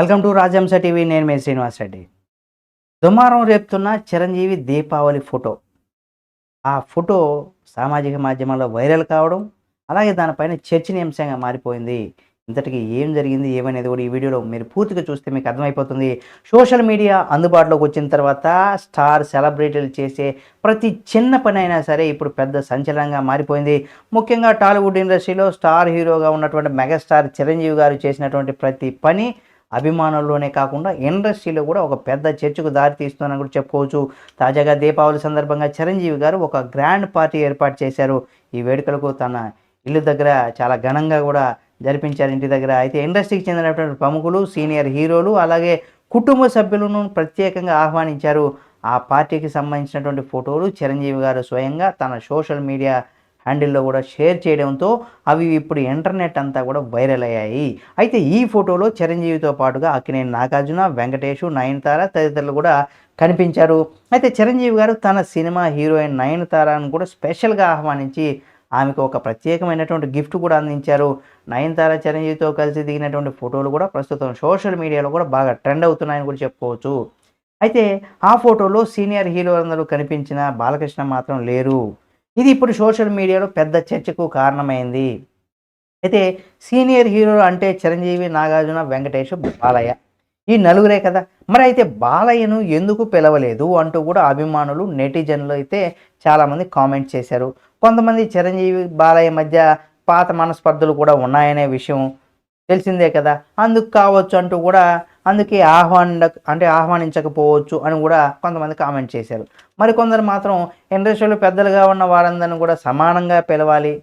Welcome to రాజంశ TV నేను మీ శ్రీనివాస్ రెడ్డి. దుమారం రేపుతున్న చిరంజీవి దీపావళి ఫోటో. ఆ ఫోటో సామాజిక మాధ్యమాల్లో వైరల్ కావడం అలాగే దానిపైన చర్చనీయాంశంగా మారిపోయింది. ఇంతటికి ఏం జరిగింది ఏమనేది కూడా ఈ వీడియోలో మీరు పూర్తిగా చూస్తే మీకు అర్థమైపోతుంది. సోషల్ మీడియా అందుబాటులోకి వచ్చిన తర్వాత స్టార్ సెలబ్రిటీలు చేసే ప్రతి చిన్న పని అయినా సరే ఇప్పుడు పెద్ద సంచలనంగా మారిపోయింది. ముఖ్యంగా టాలీవుడ్ ఇండస్ట్రీలో స్టార్ హీరోగా ఉన్నటువంటి మెగాస్టార్ చిరంజీవి గారు చేసినటువంటి ప్రతి పని అభిమానుల్లోనే కాకుండా ఇండస్ట్రీలో కూడా ఒక పెద్ద చర్చకు దారి తీస్తుందని కూడా చెప్పుకోవచ్చు. తాజాగా దీపావళి సందర్భంగా చిరంజీవి గారు ఒక గ్రాండ్ పార్టీ ఏర్పాటు చేశారు. ఈ వేడుకలకు తన ఇల్లు దగ్గర చాలా ఘనంగా కూడా జరిపించారు. ఇంటి దగ్గర అయితే ఇండస్ట్రీకి చెందినటువంటి ప్రముఖులు సీనియర్ హీరోలు అలాగే కుటుంబ సభ్యులను ప్రత్యేకంగా ఆహ్వానించారు. ఆ పార్టీకి సంబంధించినటువంటి ఫోటోలు చిరంజీవి గారు స్వయంగా తన సోషల్ మీడియా హ్యాండిల్లో కూడా షేర్ చేయడంతో అవి ఇప్పుడు ఇంటర్నెట్ అంతా కూడా వైరల్ అయ్యాయి. అయితే ఈ ఫోటోలో చిరంజీవితో పాటుగా అక్కినేని నాగార్జున వెంకటేష్ నయనతార తదితరులు కూడా కనిపించారు. అయితే చిరంజీవి గారు తన సినిమా హీరోయిన్ నయనతారను కూడా స్పెషల్గా ఆహ్వానించి ఆమెకు ఒక ప్రత్యేకమైనటువంటి గిఫ్ట్ కూడా అందించారు. నయనతార చిరంజీవితో కలిసి దిగినటువంటి ఫోటోలు కూడా ప్రస్తుతం సోషల్ మీడియాలో కూడా బాగా ట్రెండ్ అవుతున్నాయని కూడా చెప్పుకోవచ్చు. అయితే ఆ ఫోటోలో సీనియర్ హీరోలందరూ కనిపించిన బాలకృష్ణ మాత్రం లేరు. ఇది ఇప్పుడు సోషల్ మీడియాలో పెద్ద చర్చకు కారణమైంది. అయితే సీనియర్ హీరోలు అంటే చిరంజీవి నాగార్జున వెంకటేష్ బాలయ్య. ఈ నలుగురే కదా. మరి అయితే బాలయ్యను ఎందుకు పిలవలేదు అంటూ కూడా అభిమానులు నెటిజన్లు అయితే చాలామంది కామెంట్ చేశారు. కొంతమంది చిరంజీవి బాలయ్య మధ్య పాత మనస్పర్ధలు కూడా ఉన్నాయనే విషయం తెలిసిందే కదా. అందుకు కావచ్చు అంటూ కూడా అందుకే ఆహ్వాన అంటే ఆహ్వానించకపోవచ్చు అని కూడా కొంతమంది కామెంట్ చేశారు. మరి కొందరు మాత్రం ఇండస్ట్రీలో పెద్దలుగా ఉన్న వారందరిని కూడా సమానంగా పిలవాలి.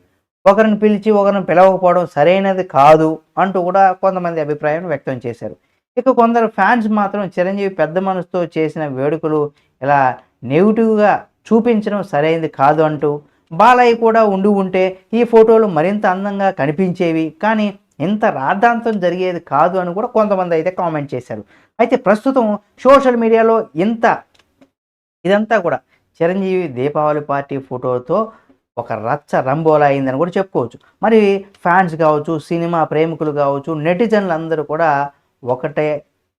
ఒకరిని పిలిచి ఒకరిని పిలవకపోవడం సరైనది కాదు అంటూ కూడా కొంతమంది అభిప్రాయం వ్యక్తం చేశారు. ఇక కొందరు ఫ్యాన్స్ మాత్రం చిరంజీవి పెద్ద మనసుతో చేసిన వేడుకలు ఇలా నెగిటివ్గా చూపించడం సరైనది కాదు అంటూ బాలయ్య కూడా ఉండి ఉంటే ఈ ఫోటోలు మరింత అందంగా కనిపించేవి. కానీ ఇంత రాద్ధాంతం జరిగేది కాదు అని కూడా కొంతమంది అయితే కామెంట్ చేశారు. అయితే ప్రస్తుతం సోషల్ మీడియాలో ఇంత ఇదంతా కూడా చిరంజీవి దీపావళి పార్టీ ఫోటోతో ఒక రచ్చ రంబోలా అయిందని కూడా చెప్పుకోవచ్చు. మరి ఫ్యాన్స్ కావచ్చు సినిమా ప్రేమికులు కావచ్చు నెటిజన్లు అందరూ కూడా ఒకటే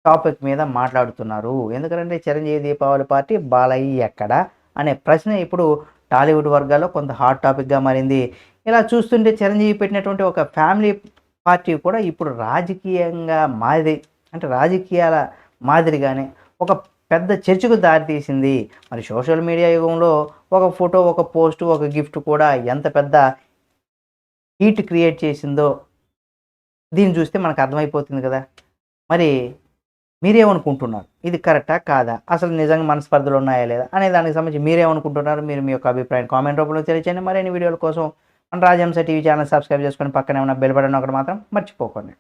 టాపిక్ మీద మాట్లాడుతున్నారు. ఎందుకంటే చిరంజీవి దీపావళి పార్టీ బాలయ్య ఎక్కడ అనే ప్రశ్న ఇప్పుడు టాలీవుడ్ వర్గాల్లో కొంత హాట్ టాపిక్గా మారింది. ఇలా చూస్తుంటే చిరంజీవి పెట్టినటువంటి ఒక ఫ్యామిలీ పార్టీ కూడా ఇప్పుడు రాజకీయంగా మాదిరి అంటే రాజకీయాల మాదిరిగానే ఒక పెద్ద చర్చకు దారితీసింది మరి సోషల్ మీడియా యుగంలో ఒక ఫోటో ఒక పోస్ట్ ఒక గిఫ్ట్ కూడా ఎంత పెద్ద హీట్ క్రియేట్ చేసిందో దీన్ని చూస్తే మనకు అర్థమైపోతుంది కదా. మరి మీరేమనుకుంటున్నారు? ఇది కరెక్టా కాదా? అసలు నిజంగా మనస్పర్ధలు ఉన్నాయా లేదా? అనే దానికి సంబంధించి మీరేమనుకుంటున్నారు? మీరు మీ యొక్క అభిప్రాయం కామెంట్ రూపంలో తెలియచేయండి. మరిన్ని వీడియోల కోసం మన రాజహంస టీవీ ఛానల్ సబ్స్క్రైబ్ చేసుకొని పక్కనే ఉన్న బెల్ బటన్ ఒకటి మాత్రం మర్చిపోకండి.